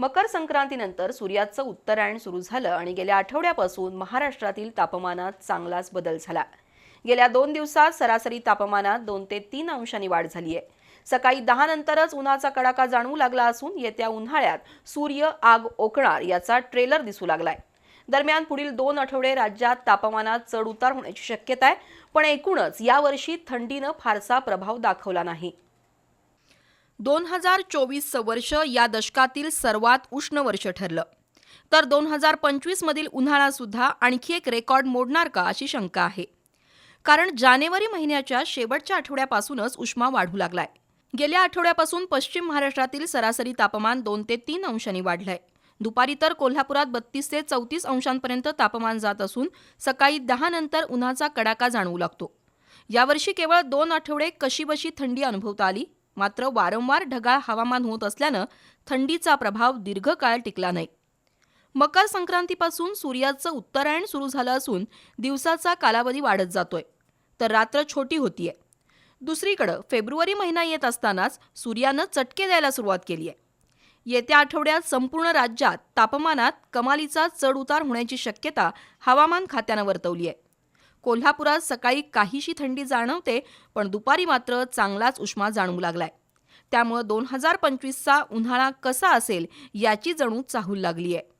मकर संक्रांतीनंतर सूर्याचं उत्तरायण सुरू झालं आणि गेल्या आठवड्यापासून महाराष्ट्रातील तापमानात चांगलाच बदल झाला. गेल्या दोन दिवसात सरासरी तापमानात दोन ते तीन अंशांनी वाढ झाली आहे. सकाळी दहा नंतरच उन्हाचा कडाका जाणवू लागला असून येत्या उन्हाळ्यात सूर्य आग ओकणार याचा ट्रेलर दिसू लागलाय. दरम्यान पुढील दोन आठवडे राज्यात तापमानात चढ उतार होण्याची शक्यता आहे पण एकूणच यावर्षी थंडीनं फारसा प्रभाव दाखवला नाही. दोन हजार चोवीसचं वर्ष या दशकातील सर्वात उष्ण वर्ष ठरलं. तर दोन हजार पंचवीसमधील उन्हाळासुद्धा आणखी एक रेकॉर्ड मोडणार का अशी शंका आहे. कारण जानेवारी महिन्याच्या शेवटच्या आठवड्यापासूनच उष्मा वाढू लागलाय. गेल्या आठवड्यापासून पश्चिम महाराष्ट्रातील सरासरी तापमान दोन ते तीन अंशांनी वाढलंय. दुपारी तर कोल्हापुरात बत्तीस ते चौतीस अंशांपर्यंत तापमान जात असून सकाळी दहा नंतर उन्हाचा कडाका जाणवू लागतो. यावर्षी केवळ दोन आठवडे कशीबशी थंडी अनुभवता आली? मात्र वारंवार ढगाळ हवामान होत असल्यानं थंडीचा प्रभाव दीर्घकाळ टिकला नाही. मकर संक्रांतीपासून सूर्याचं उत्तरायण सुरू झालं असून दिवसाचा कालावधी वाढत जातोय. तर रात्र छोटी होतीये. दुसरीकडं फेब्रुवारी महिना येत असतानाच सूर्यानं चटके द्यायला सुरुवात केली आहे येत्या आठवड्यात संपूर्ण राज्यात तापमानात कमालीचा चढ उतार होण्याची शक्यता हवामान खात्यानं वर्तवली आहे कोल्हापुरात सकाळी काहीशी थंडी जाणवते पण दुपारी मात्र चांगलाच उष्मा जाणवू लागलाय. त्यामुळं दोन हजार पंचवीसचा उन्हाळा कसा असेल याची जणू चाहूल लागली आहे